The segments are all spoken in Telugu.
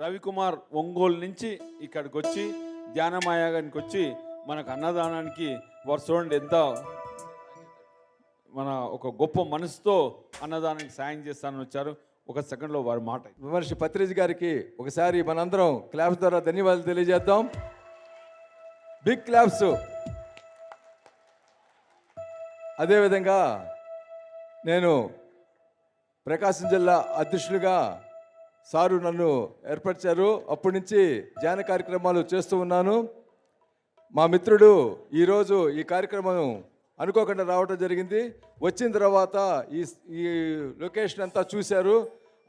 రవికుమార్ ఒంగోలు నుంచి ఇక్కడికి వచ్చి ధ్యానమాయాగానికి వచ్చి మనకు అన్నదానానికి వారు చూడండి ఎంత మన ఒక గొప్ప మనసుతో అన్నదానానికి సాయం చేస్తానని వచ్చారు. ఒక సెకండ్లో వారి మాట విమర్శ పత్రిజ్ గారికి ఒకసారి మనందరం క్లాప్స్ ద్వారా ధన్యవాదాలు తెలియజేద్దాం. Big claps. అదేవిధంగా నేను ప్రకాశం జిల్లా అధ్యక్షులుగా సారు నన్ను ఏర్పరిచారు. అప్పటి నుంచి ధ్యాన కార్యక్రమాలు చేస్తూ ఉన్నాను. మా మిత్రుడు ఈరోజు ఈ కార్యక్రమం అనుకోకుండా రావడం జరిగింది. వచ్చిన తర్వాత ఈ ఈ లొకేషన్ అంతా చూశారు.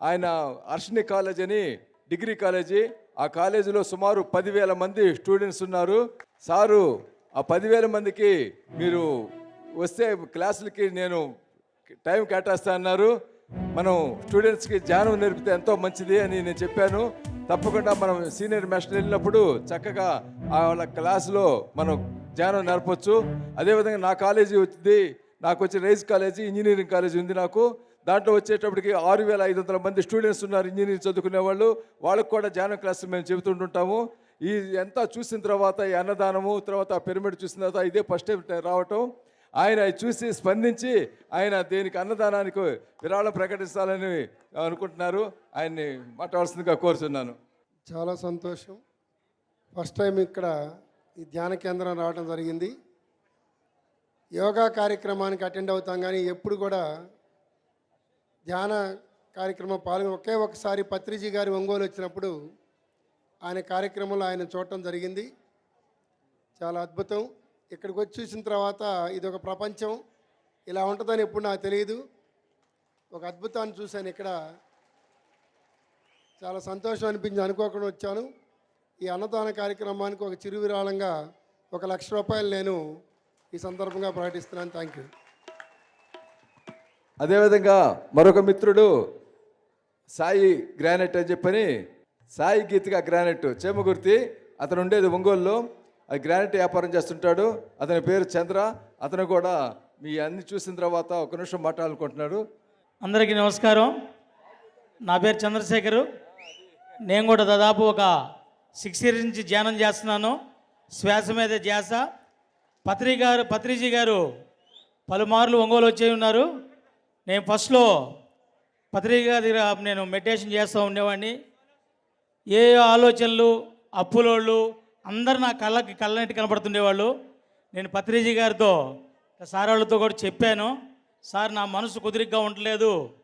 ఆయన అర్షిని కాలేజ్ అని డిగ్రీ కాలేజీ. ఆ కాలేజీలో సుమారు పదివేల మంది స్టూడెంట్స్ ఉన్నారు. సారు ఆ పదివేల మందికి మీరు వస్తే క్లాసులకి నేను టైం కేటాయిస్తా అన్నారు. మనం స్టూడెంట్స్కి ధ్యానం నేర్పితే ఎంతో మంచిది అని నేను చెప్పాను. తప్పకుండా మనం సీనియర్ మాస్టర్ వెళ్ళినప్పుడు చక్కగా ఆ వాళ్ళ క్లాసులో మనం ధ్యానం నేర్పొచ్చు. అదేవిధంగా నా కాలేజీ వచ్చింది నాకు వచ్చి రైజ్ కాలేజీ ఇంజనీరింగ్ కాలేజీ ఉంది నాకు. దాంట్లో వచ్చేటప్పటికి ఆరు వేల ఐదు వందల మంది స్టూడెంట్స్ ఉన్నారు ఇంజనీరింగ్ చదువుకునే వాళ్ళు. వాళ్ళకు కూడా ధ్యానం క్లాసులు మేము చెబుతుంటుంటాము. ఈ ఎంత చూసిన తర్వాత ఈ అన్నదానము తర్వాత పిరమిడ్ చూసిన తర్వాత ఇదే ఫస్ట్ టైం రావటం. ఆయన చూసి స్పందించి ఆయన దీనికి అన్నదానానికి విరాళం ప్రకటిస్తాలని అనుకుంటున్నారు. ఆయన్ని మాట్లాడాల్సిందిగా కోరుతున్నాను చాలా సంతోషం. ఫస్ట్ టైం ఇక్కడ ఈ ధ్యాన కేంద్రం రావడం జరిగింది. యోగా కార్యక్రమానికి అటెండ్ అవుతాం కానీ ఎప్పుడు కూడా ధ్యాన కార్యక్రమం పాల్గొని ఒకే ఒకసారి పత్రిజీ గారి ఒంగోలు వచ్చినప్పుడు ఆయన కార్యక్రమంలో ఆయన చూడటం జరిగింది. చాలా అద్భుతం. ఇక్కడికి వచ్చి చూసిన తర్వాత ఇది ఒక ప్రపంచం. ఇలా ఉంటుందని ఎప్పుడు నాకు తెలియదు. ఒక అద్భుతాన్ని చూశాను ఇక్కడ. చాలా సంతోషం అనిపించి అనుకోకుండా వచ్చాను. ఈ అన్నదాన కార్యక్రమానికి ఒక చిరు విరాళంగా ఒక లక్ష రూపాయలు నేను ఈ సందర్భంగా ప్రకటిస్తున్నాను. Thank you. అదేవిధంగా మరొక మిత్రుడు సాయి గ్రానైట్ అని చెప్పని సాయి గీతిక గ్రానైట్ చేమగుర్తి. అతను ఉండేది ఒంగోలులో. అది గ్రానైట్ వ్యాపారం చేస్తుంటాడు. అతని పేరు చంద్ర. అతను కూడా మీ అన్ని చూసిన తర్వాత ఒక నిమిషం మాట్లాడాలనుకుంటున్నాడు. అందరికీ నమస్కారం. నా పేరు చంద్రశేఖరు. నేను కూడా దాదాపు ఒక సిక్స్ ఇయర్స్ నుంచి ధ్యానం చేస్తున్నాను. శ్వాస మీద ధ్యాస. పత్రి గారు పత్రిజీ గారు పలుమార్లు ఒంగోలు వచ్చే ఉన్నారు. నేను ఫస్ట్లో పత్రిక దగ్గర నేను మెడిటేషన్ చేస్తూ ఉండేవాడిని. ఏ ఆలోచనలు అప్పులోళ్ళు అందరు నా కళ్ళకి కళ్ళనట్టు కనపడుతుండేవాళ్ళు నేను పత్రిజీ గారితో సార్ వాళ్ళతో కూడా చెప్పాను. సార్ నా మనసు కుదిరిగ్గా ఉండలేదు.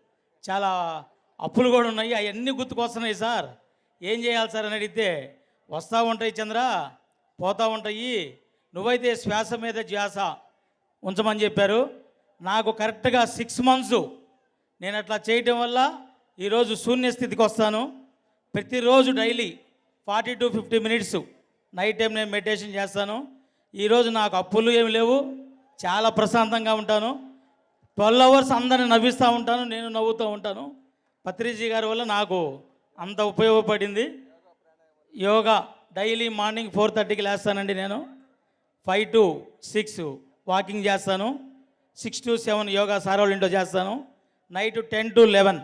చాలా అప్పులు కూడా ఉన్నాయి. అవన్నీ గుర్తుకొస్తున్నాయి సార్. ఏం చేయాలి సార్ అని అడిగితే వస్తూ ఉంటాయి చంద్ర పోతూ ఉంటాయి. నువ్వైతే శ్వాస మీద ధ్యాస ఉంచమని చెప్పారు. నాకు కరెక్ట్గా సిక్స్ మంత్స్. నేను అట్లా చేయటం వల్ల ఈరోజు శూన్య స్థితికి వస్తాను. ప్రతిరోజు daily forty to fifty minutes night time నేను మెడిటేషన్ చేస్తాను. ఈరోజు నాకు అప్పులు ఏమి లేవు. చాలా ప్రశాంతంగా ఉంటాను. ట్వెల్వ్ అవర్స్ అందరిని నవ్విస్తూ ఉంటాను. నేను నవ్వుతూ ఉంటాను. పత్రిజీ గారి వల్ల నాకు అంత ఉపయోగపడింది. యోగా డైలీ మార్నింగ్ ఫోర్ థర్టీకి లేస్తానండి నేను. ఫైవ్ టు సిక్స్ వాకింగ్ చేస్తాను. Six to seven yoga sir ఇంట్లో చేస్తాను. Night ten to eleven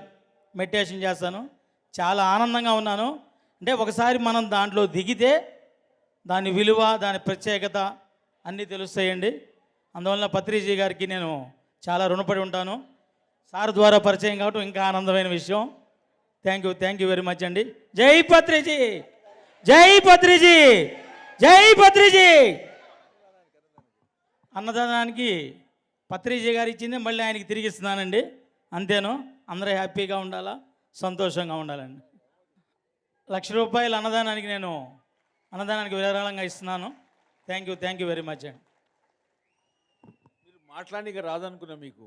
meditation చేస్తాను. చాలా ఆనందంగా ఉన్నాను. అంటే ఒకసారి మనం దాంట్లో దిగితే దాని విలువ దాని ప్రత్యేకత అన్నీ తెలుస్తాయండి. అందువల్ల పత్రిజీ గారికి నేను చాలా రుణపడి ఉంటాను. సార్ ద్వారా పరిచయం కావటం ఇంకా ఆనందమైన విషయం. Thank you thank you very much అండి. జై పత్రిజీ! జై పత్రిజీ! జై పత్రిజీ! అన్నదానానికి పత్రిజీ గారు ఇచ్చింది మళ్ళీ ఆయనకి తిరిగి ఇస్తున్నానండి. అంతేను అందరూ హ్యాపీగా ఉండాలా సంతోషంగా ఉండాలండి. లక్ష రూపాయల అన్నదానానికి నేను అన్నదానానికి విరాళంగా ఇస్తున్నాను. Thank you thank you very much అండి మీరు మాట్లాడడానికి రాదనుకున్నా మీకు.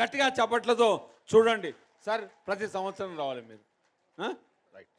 గట్టిగా చప్పట్లతో చూడండి. సార్ ప్రతి సంవత్సరం రావాలి మీరు. రైట్